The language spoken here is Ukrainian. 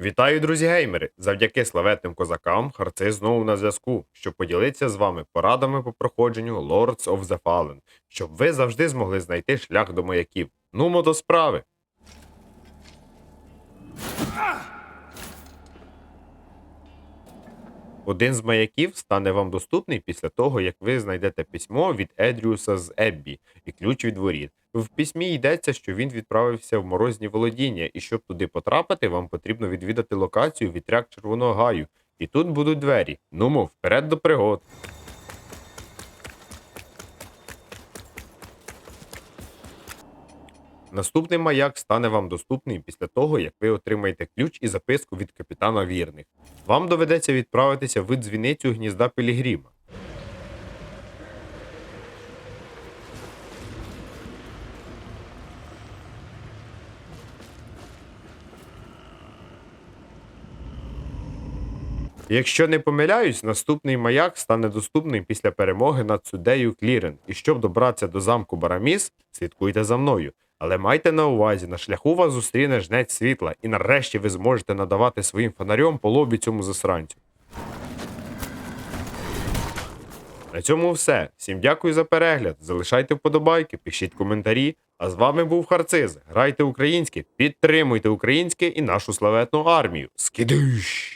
Вітаю, друзі геймери! Завдяки славетним козакам харци знову на зв'язку, щоб поділитися з вами порадами по проходженню Lords of the Fallen, щоб ви завжди змогли знайти шлях до маяків. Нумо до справи! Один з маяків стане вам доступний після того, як ви знайдете письмо від Едріуса з Еббі і ключ від воріт. В письмі йдеться, що він відправився в морозні володіння, і щоб туди потрапити, вам потрібно відвідати локацію вітряк Червоного Гаю. І тут будуть двері. Нумо, вперед до пригод. Наступний маяк стане вам доступний після того, як ви отримаєте ключ і записку від капітана вірних. Вам доведеться відправитися в дзвіницю гнізда Пілігрима. Якщо не помиляюсь, наступний маяк стане доступним після перемоги над суддею Клірен. І щоб добратися до замку Бараміс, слідкуйте за мною. Але майте на увазі, на шляху вас зустріне жнець світла, і нарешті ви зможете надавати своїм фонарем по лобі цьому засранцю. На цьому все. Всім дякую за перегляд. Залишайте вподобайки, пишіть коментарі. А з вами був Харциз. Грайте українське, підтримуйте українське і нашу славетну армію. Скидиш!